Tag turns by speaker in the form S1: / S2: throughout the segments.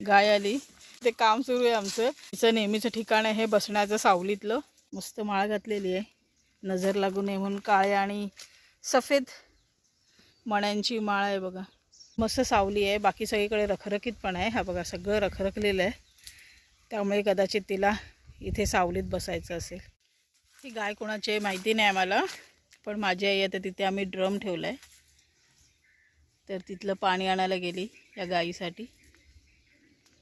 S1: गाय आली. ते काम सुरू आहे आमचं. तिचं नेहमीचं ठिकाण आहे हे बसण्याचं सावलीतलं. मस्त माळ घातलेली आहे. नजर लागू नये म्हणून काळ्या आणि सफेद मण्यांची माळ आहे बघा. मस्त सावली आहे. बाकी सगळीकडे रखरखीत पण आहे. हा बघा सगळं रखरखलेलं आहे. त्यामुळे कदाचित तिला इथे सावलीत बसायचं असेल. ही गाय कोणाची माहिती नाही आम्हाला. पण माझी आई आता तिथे आम्ही ड्रम ठेवला आहे तर तिथलं पाणी आणायला गेली या गाईसाठी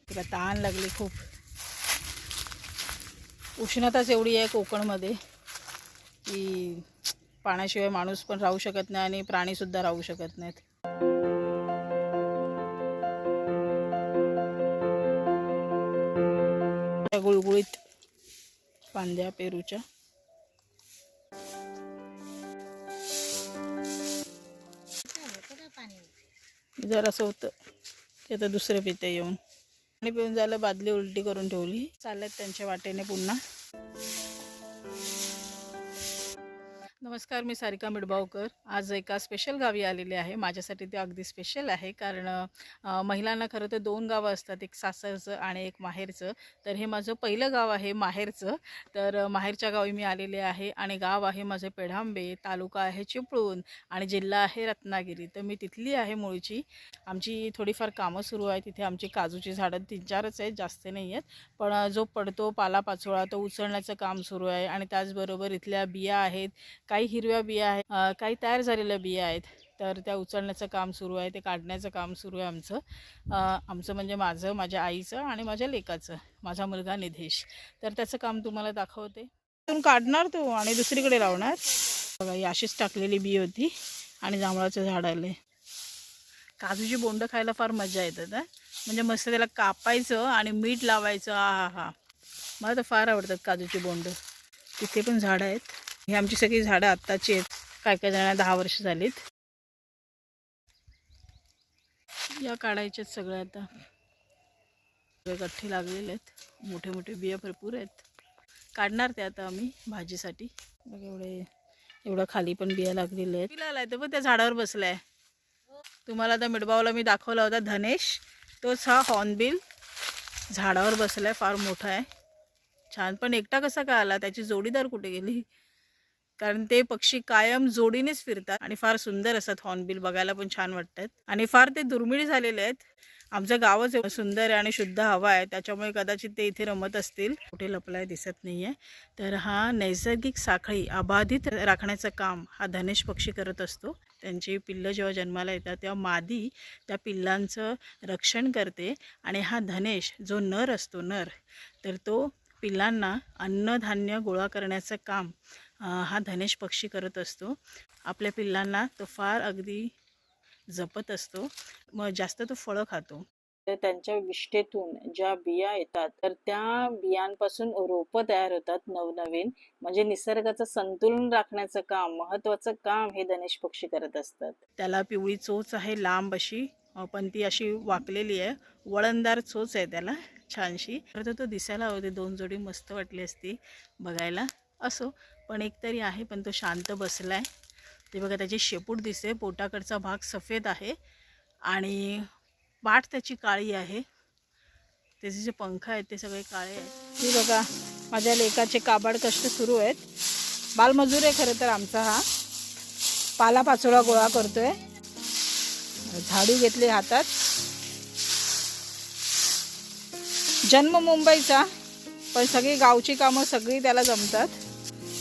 S1: तिला ताण लागली खूप. उष्णताच एवढी आहे कोकणमध्ये की पाण्याशिवाय माणूस पण राहू शकत नाही आणि प्राणीसुद्धा राहू शकत नाहीत. त्या गुळगुळीत पांद्या पेरूच्या. जरासं होतं ते आता दुसरं पिते येऊन. पाणी पिऊन झालं बादली उलटी करून ठेवली. चालत त्यांच्या वाटेने पुन्हा. नमस्कार मी सारिका मिडबावकर. आज एका स्पेशल गावी आलेले आहे. माझ्यासाठी ते अगदी स्पेशल आहे कारण महिलांना खरं तर दोन गावं असतात एक सासरचं आणि एक माहेरचं. तर हे माझं पहिलं गाव आहे माहेरचं. तर माहेरच्या गावी मी आलेले आहे आणि गाव आहे माझे पेढांबे तालुका आहे चिपळूण आणि जिल्हा आहे रत्नागिरी. तर मी तिथली आहे मुळची. आमची थोडीफार कामं सुरू आहे तिथे आमची काजूची झाडं तीन चारच आहेत जास्त नाही आहेत. पण जो पडतो पालापाचोळा तो उचलण्याचं काम सुरू आहे आणि त्याचबरोबर इथल्या बिया आहेत काही हिरव्या बिया आहेत काही तयार झालेल्या बिया आहेत. तर त्या उचलण्याचं काम सुरू आहे ते काढण्याचं काम सुरू आहे आमचं. आमचं म्हणजे माझं माझ्या आईचं आणि माझ्या लेकाचं माझा मुलगा निधेश. तर त्याचं काम तुम्हाला दाखवते. इथून काढणार तू आणि दुसरीकडे लावणार. बघा ही अशीच टाकलेली बी होती आणि जांभळाचं झाड आले काजूची बोंड खायला फार मजा येतात म्हणजे मस्त त्याला कापायचं आणि मीठ लावायचं. हा हा हा मला तर फार आवडतात काजूची बोंड. तिथे पण झाडं आहेत. ही आमची सगळी झाडं आत्ताची आहेत. काय काय जणांना दहा वर्ष झालीत. या काढायच्यात सगळ्या आता. सगळे गठ्ठे लागलेले आहेत. मोठे मोठे बिया भरपूर आहेत. काढणार ते आता आम्ही भाजीसाठी. एवढे एवढं खाली पण बिया लागलेले आहेत. तिला आलाय तर पण त्या झाडावर बसलाय. तुम्हाला आता मिडबावला मी दाखवला होता धनेश. तोच हा हॉर्नबिल. झाडावर बसलाय फार मोठा आहे. छान. पण एकटा कसा काय आला? त्याची जोडीदार कुठे गेली? कारण ते पक्षी कायम जोडीनेच फिरतात आणि फार सुंदर असतात हॉर्नबिल बघायला पण छान वाटतात. आणि फार ते दुर्मिळ झालेले आहेत. आमचं गावच सुंदर आहे आणि शुद्ध हवा आहे. त्याच्यामुळे कदाचित ते इथे रमत असतील. कुठे लपलाय दिसत नाही आहे तर हा नैसर्गिक साखळी अबाधित राखण्याचं काम हा धनेश पक्षी करत असतो. त्यांची पिल्लं जेव्हा जन्माला येतात तेव्हा मादी त्या पिल्लांचं रक्षण करते आणि हा धनेश जो नर असतो नर तर तो पिल्लांना अन्नधान्य गोळा करण्याचं काम हा धनेश पक्षी करत असतो. आपल्या पिल्लांना तो फार अगदी जपत असतो. मग जास्त तो फळं खातो. तर त्यांच्या विष्ठेतून ज्या बिया येतात तर त्या बियांपासून रोपं तयार होतात नवनवीन. म्हणजे निसर्गाचं संतुलन राखण्याचं काम महत्वाचं काम हे धनेश पक्षी करत असतात. त्याला पिवळी चोच आहे लांब अशी. पण ती अशी वाकलेली आहे. वळणदार चोच आहे त्याला छानशी. खरं तर तो दिसायला होते दोन जोडी मस्त वाटली असती बघायला. असो. पण एक तरी आहे पण तो शांत बसला आहे ते बघा त्याची शेपूट दिसते पोटाकडचा भाग सफेद आहे आणि पाठ त्याची काळी आहे. त्याचे जे पंख आहेत ते सगळे काळे आहेत. हे बघा माझ्या लेकाचे काबाड कष्ट सुरू आहेत. बालमजूर आहे खरं तर आमचा हा. पालापाचोळा गोळा करतोय. झाडू घेतली हातात. जन्म मुंबईचा पण सगळी गावची कामं सगळी त्याला जमतात.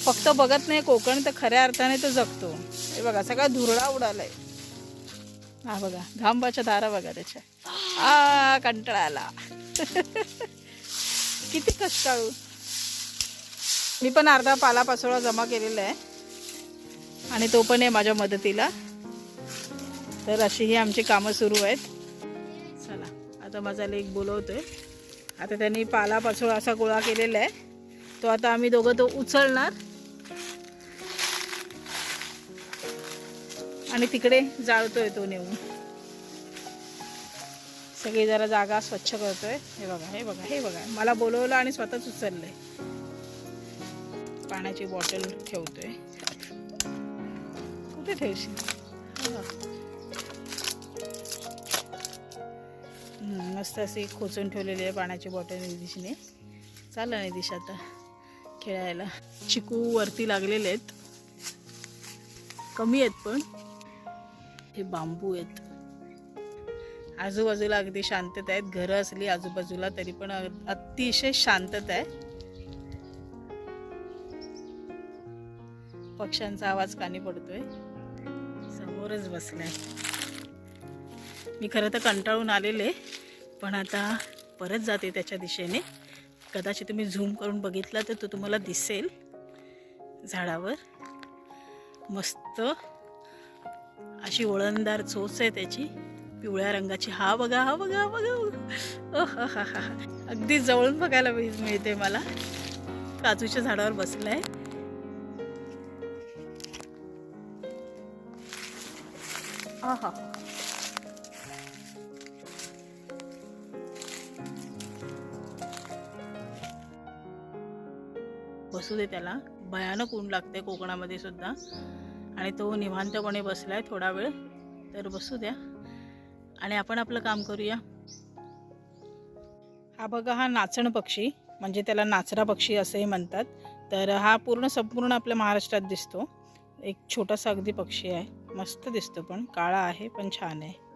S1: फक्त बघत नाही कोकण तर खऱ्या अर्थाने तो जगतो. हे बघा सगळा धुरळा उडालाय. हा बघा घांबाच्या दारा बघा त्याच्या. आ कंटाळा आला किती कष्टाळू. मी पण अर्धा पालापाचोळा जमा केलेला आहे. आणि तो पण आहे माझ्या मदतीला. तर अशी ही आमची कामं सुरू आहेत. चला आता माझा लेख बोलवतोय. आता त्यांनी पालापाचोळा असा गोळा केलेला आहे. तो आता आम्ही दोघं तो उचलणार. आणि तिकडे जाळतोय तो नेऊन. सगळी जरा जागा स्वच्छ करतोय. हे बघा हे बघा हे बघा. मला बोलवलं आणि स्वतःच उचललंय. पाण्याची बॉटल ठेवतोय. कुठे ठेवशील? मस्त अशी खोचून ठेवलेली आहे पाण्याची बॉटल निधीशने. चाललं निधीश आता खेळायला. चिकू वरती लागलेले आहेत. कमी आहेत पण. हे बांबू आहेत. आजूबाजूला अगदी शांतता आहेत. घरं असली आजूबाजूला तरी पण अ- अतिशय शांतता आहे. पक्ष्यांचा आवाज कानी पडतोय. समोरच बसलाय. मी खरं तर कंटाळून आलेले पण आता परत जाते त्याच्या दिशेने. कदाचित तुम्ही झूम करून बघितला तर तो तुम्हाला दिसेल झाडावर. मस्त अशी वळणदार चोच आहे त्याची. पिवळ्या रंगाची. हा बघा हा बघा हा बघा हा हा हा अगदी जवळून बघायला मिळते मला. काजूच्या झाडावर बसलाय. हा बसू दे त्याला. भयानक ऊन लागते कोकणामध्ये सुद्धा. आणि तो निवांतपणे बसला आहे थोडा वेळ तर बसू द्या. आणि आपण आपलं काम करूया. हा बघा हा नाचण पक्षी म्हणजे त्याला नाचरा पक्षी असंही म्हणतात. तर हा पूर्ण संपूर्ण आपल्या महाराष्ट्रात दिसतो. एक छोटासा अगदी पक्षी आहे. मस्त दिसतो पण काळा आहे पण छान आहे.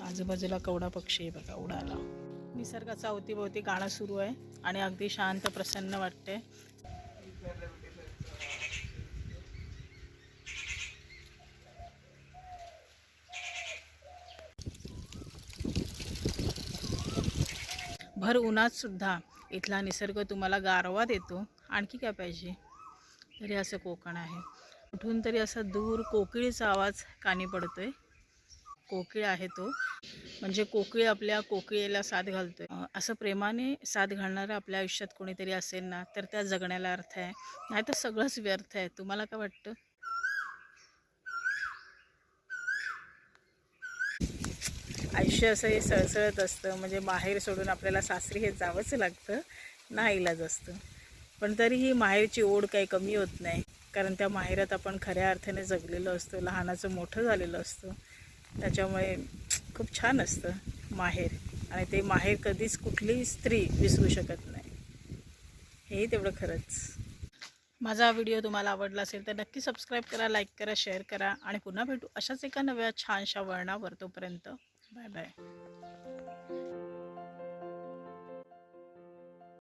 S1: आजूबाजूला कवडा पक्षी आहे बघा उडाला. निसर्गाचा अवतीभोवती गाणं सुरू आहे आणि अगदी शांत प्रसन्न वाटते भर उन्हात सुद्धा इथला निसर्ग तुम्हाला गारवा देतो. आणखी काय पाहिजे? तरी असं कोकण आहे. कुठून तरी असा दूर कोकिळीचा आवाज कानी पडतोय. कोकिळ आहे तो. म्हणजे कोकिळ आपल्या कोकिळेला साथ घालतोय. असं प्रेमाने साथ घालणारं आपल्या आयुष्यात कोणीतरी असेल ना तर त्या जगण्याला अर्थ आहे. नाही तर सगळंच व्यर्थ आहे. तुम्हाला काय वाटतं? आयुष्य असं हे सळसळत असतं. म्हणजे माहेर सोडून आपल्याला सासरी हे जावंच लागतं. ना इलाज असतं. पण तरीही माहेरची ओढ काही कमी होत नाही. कारण त्या माहेरात आपण खऱ्या अर्थाने जगलेलो असतो. लहानाचं मोठं झालेलं असतं. त्याच्यामुळे खूप छान असतं माहेर. आणि ते माहेर कधीच कुठलीही स्त्री विसरू शकत नाही. हेही तेवढं खरंच. माझा व्हिडिओ तुम्हाला आवडला असेल तर नक्की सबस्क्राईब करा लाईक करा शेअर करा आणि पुन्हा भेटू अशाच एका नव्या छानशा वळणावर तोपर्यंत. Bye bye